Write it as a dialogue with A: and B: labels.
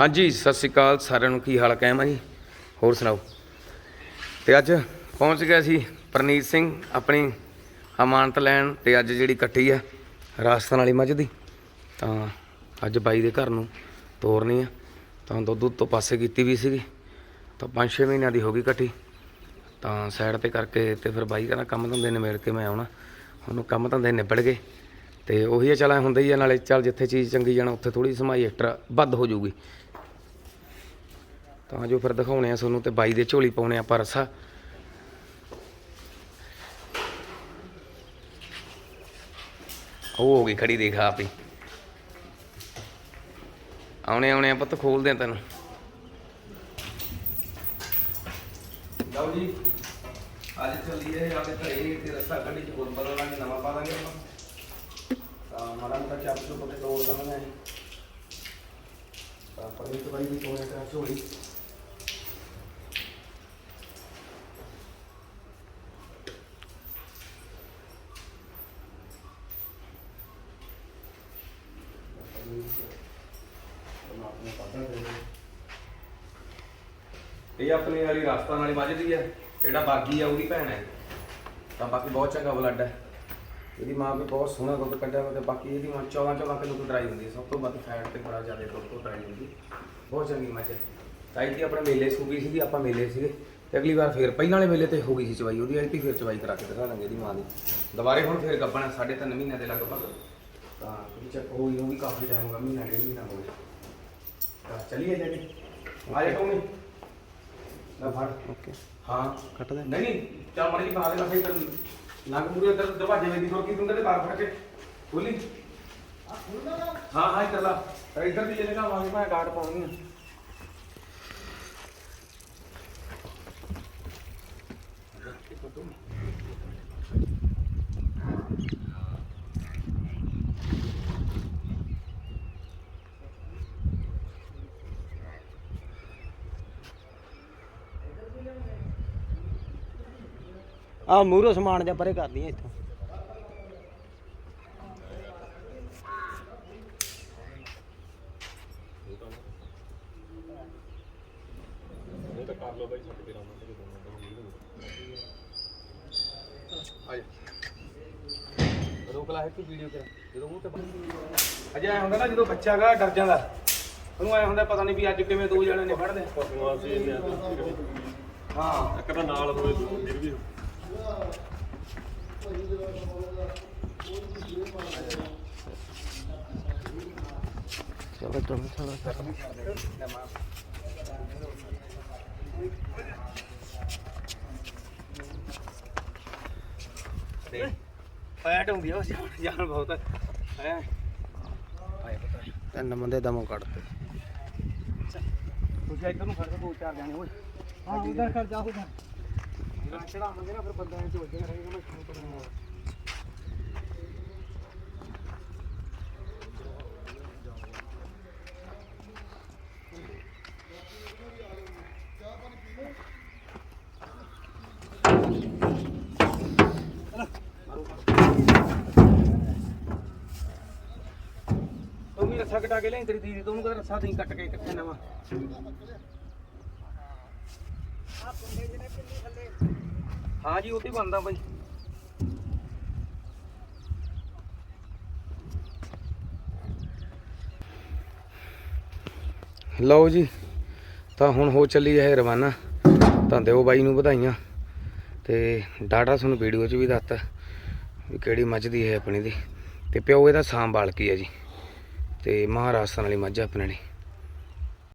A: ਹਾਂਜੀ, ਸਤਿ ਸ਼੍ਰੀ ਅਕਾਲ ਸਾਰਿਆਂ ਨੂੰ। ਕੀ ਹਾਲ ਕਾਇਮ ਆ ਜੀ? ਹੋਰ ਸੁਣਾਓ? ਤੇ ਅੱਜ ਪਹੁੰਚ ਗਿਆ ਸੀ ਪ੍ਰਨੀਤ ਸਿੰਘ, ਆਪਣੀ ਅਮਾਨਤ ਲੈਣ ਤੇ ਅੱਜ ਜਿਹੜੀ ਕੱਟੀ ਆ, ਰਾਜਸਥਾਨ ਵਾਲੀ ਮੱਝ ਦੀ। ਤਾਂ ਅੱਜ ਬਾਈ ਦੇ ਘਰ ਨੂੰ ਤੋਰਨੀ ਆ। ਤਾਂ ਦੁੱਧ ਤੋਂ ਪਾਸੇ ਕੀਤੀ ਵੀ ਸੀਗੀ। ਤਾਂ 5-6 ਮਹੀਨਿਆਂ ਦੀ ਹੋ ਗਈ ਕੱਟੀ ਤਾਂ ਸਾਈਡ ਤੇ ਕਰਕੇ ਤੇ ਫਿਰ ਬਾਈ ਕਹਿੰਦਾ, ਕੰਮ ਧੰਦੇ ਨੇ ਮਿਲ ਕੇ ਮੈਂ ਆਉਣਾ। ਉਹਨੂੰ ਕੰਮ ਧੰਦੇ ਨਿਬੜ ਗਏ। ਤੇ ਉਹੀ ਆ, ਚਲਾ ਹੁੰਦਾ ਹੀ ਆ, ਨਾਲੇ ਚੱਲ ਜਿੱਥੇ ਚੀਜ਼ ਚੰਗੀ ਜਾਣਾ, ਉੱਥੇ ਥੋੜੀ ਸਮਾਈ ਐਕਸਟਰਾ ਵੱਧ ਹੋ ਜਾਊਗੀ। ਤਾਂ ਜੋ ਫਿਰ ਦਿਖਾਉਣੇ ਆ ਤੁਹਾਨੂੰ ਤੇ ਬਾਈ ਦੇ ਝੋਲੀ ਪਾਉਣੇ ਆ ਪਰਸਾ ਉਹ ਹੋ ਗਈ ਖੜੀ, ਦੇਖ ਆਪ ਹੀ। ਆਉਣੇ ਆਉਣੇ ਆ ਪੁੱਤ, ਖੋਲਦੇ ਆ ਤੈਨੂੰ। ਲਓ ਜੀ, ਅੱਜ ਚੱਲੀਏ ਆਪਣੇ ਘਰੇ, ਤੇ ਰਸਤਾ ਕੱਢੀ, ਚ ਹੋਰ ਬਦਲਾਂਗੇ ਨਵਾਂ ਪਾ ਦਾਂਗੇ ਆਪਾਂ। ਤਾਂ ਮਾੜਾ ਮੋਟਾ ਚੱਪ ਚੁੱਪ ਕੇ ਤੋੜ ਦਵਾਂਗੇ ਤਾਂ ਪਰੇ ਤੋਂ ਬਾਈ ਇਹ ਆਪਣੀ ਵਾਲੀ ਰਾਜਸਥਾਨ ਵਾਲੀ ਮੱਝ ਦੀ ਹੈ ਜਿਹੜਾ ਬਾਗੀ ਆ ਉਹਦੀ ਭੈਣ। ਹੈ ਤਾਂ ਬਾਕੀ ਬਹੁਤ ਚੰਗਾ ਬਲੱਡ ਹੈ ਇਹਦੀ ਮਾਂ ਵੀ ਬਹੁਤ ਸੋਹਣਾ ਦੁੱਧ ਕੱਢਿਆ ਵਾ ਤੇ ਬਾਕੀ ਇਹਦੀ ਮਾਂ 14 14 ਕਿਲੋ ਤੋਂ ਡਰਾਈ ਹੁੰਦੀ ਹੈ ਸਭ ਤੋਂ ਵੱਧ ਫੈਟ ਤੇ ਬੜਾ ਜ਼ਿਆਦਾ ਦੁੱਧ ਤੋਂ ਡਰਾਈ ਹੁੰਦੀ ਬਹੁਤ ਚੰਗੀ ਮੱਝ ਹੈ ਤਾਂ ਇਹਦੀ ਆਪਣੇ ਮੇਲੇ ਸੂਗੀ ਸੀਗੀ ਆਪਾਂ ਮੇਲੇ ਸੀਗੇ। ਤੇ ਅਗਲੀ ਵਾਰ ਫੇਰ ਪਹਿਲਾਂ ਵਾਲੇ ਮੇਲੇ ਤੇ ਹੋ ਗਈ ਸੀ ਚਵਾਈ ਉਹਦੀ ਐਂਟੀ ਫੇਰ ਚਵਾਈ ਕਰਾ ਕੇ ਦਿਖਾ ਦਾਂਗੇ ਇਹਦੀ ਮਾਂ ਦੀ। ਦੁਬਾਰੇ ਹੁਣ ਫੇਰ ਗੱਬਣਾ ਸਾਢੇ ਤਿੰਨ ਮਹੀਨਿਆਂ ਦੇ ਲਗਭਗ। ਤਾਂ ਇਹ ਚੱਕ ਹੋਈ ਉਹ ਵੀ ਕਾਫੀ ਟਾਈਮ ਹੋ ਗਿਆ ਮਹੀਨਾ ਡੇਢ ਮਹੀਨਾ ਹੋ ਗਿਆ। ਤਾਂ ਚਲੀਏ ਕੇ ਆ ਜਾ ਟੋਮੀ ਲੈ ਫੜ।
B: ਓਕੇ
A: ਹਾਂ।
B: ਕੱਟ ਦੇ।
A: ਨਹੀਂ ਨਹੀਂ ਚੱਲ ਮੜੀ ਜੀ ਬਣਾ ਦੇ ਮੈਂ ਫਿਰ ਨੰਗ ਪੂਰੇ ਅੰਦਰ ਦਰਵਾਜ਼ੇ ਵਿੱਚ ਦੀ ਖੋਲ ਕੇ ਤੁੰਦੇ ਤੇ ਬਾਹਰ ਫੜ ਕੇ। ਖੋਲੀ। ਹਾਂ ਹਾਂ ਕਰ ਲਾ। ਤੇ ਇੱਧਰ ਦੀ ਜਗ੍ਹਾ ਆਵਾਂਗੇ ਮੈਂ ਗਾਰਡ ਪਾਉਣੀ ਆ।
B: ਆ ਮੂਹਰੋਂ ਸਮਾਨ ਜਾਂ ਪਰੇ ਕਰ ਲਈਏ ਇੱਥੋਂ।
A: ਰੋਕ ਲਾ ਹੈ ਕਿ ਵੀਡੀਓ ਕਰ ਜਦੋਂ ਮੂੰਹ ਤੇ ਅਜੇ ਐ ਹੁੰਦਾ ਨਾ ਜਦੋਂ ਬੱਚਾ ਗਾ ਡਰ ਜਾਂਦਾ। ਉਹਨੂੰ ਐ ਹੁੰਦਾ ਪਤਾ ਨਹੀਂ ਵੀ ਅੱਜ ਕਿਵੇਂ ਦੋ ਜਣੇ ਨੇ ਫੜਦੇ ਹਾਂ
C: ਇੱਕ ਤਾਂ ਨਾਲ ਹੋਵੇ ਫਿਰ ਵੀ
B: ਚਲੋ ਚਲੋ ਚਲੋ
A: ਫੈਟ ਹੁੰਦੀ ਆ ਜਾਨ ਬਹੁਤ ਹੈ
B: ਤਿੰਨ ਬੰਦੇ ਦਮੋਂ ਕੱਢਤੇ।
A: ਤੁਸੀਂ ਇੱਧਰ ਨੂੰ ਖੜ ਕੇ ਦੋ ਚਾਰ ਜਾਣੇ, ਓਏ।
B: ਹਾਂ, ਉਧਰ ਕਰ ਜਾ, ਉਧਰ।
A: ਚੜਾਵਾਂਗੇ ਨਾ, ਫਿਰ ਬੰਦਾ ਐ ਝੋਲ ਕੇ ਰਹੇਗਾ ਮੈਂ ਸ਼ੁਰੂ ਕਰਾਂਗਾ ਤੂੰ ਵੀ ਰੱਸਾ ਕਟਾ ਕੇ ਲੈ ਤੇਰੀ ਦੀਦੀ ਤੂੰ ਕਹਿੰਦਾ ਰੱਸਾ ਨਹੀਂ ਕੱਟ ਕੇ ਕਿੱਥੇ ਨਵਾਂ। ਹਾਂ ਜੀ, ਉਹ ਤੇ ਬਣਦਾ ਬਾਈ। ਲਓ ਜੀ, ਤਾਂ ਹੁਣ ਹੋ ਚੱਲੀ ਹੈ ਰਵਾਨਾ। ਤਾਂ ਦਿਓ ਬਾਈ ਨੂੰ ਵਧਾਈਆਂ। ਤੇ ਡਾਟਾ ਤੁਹਾਨੂੰ ਵੀਡੀਓ 'ਚ ਵੀ ਦੱਸਤਾ ਵੀ ਕਿਹੜੀ ਮੱਝ ਦੀ ਹੈ ਆਪਣੀ ਦੀ। ਤੇ ਪਿਓ, ਇਹਦਾ ਸਾਂਭ ਬਾਲਕੀ ਹੈ ਜੀ। ਤੇ ਮਹਾਰਾਸ਼ਟਰ ਵਾਲੀ ਮੱਝ ਆ ਆਪਣੇ ਲਈ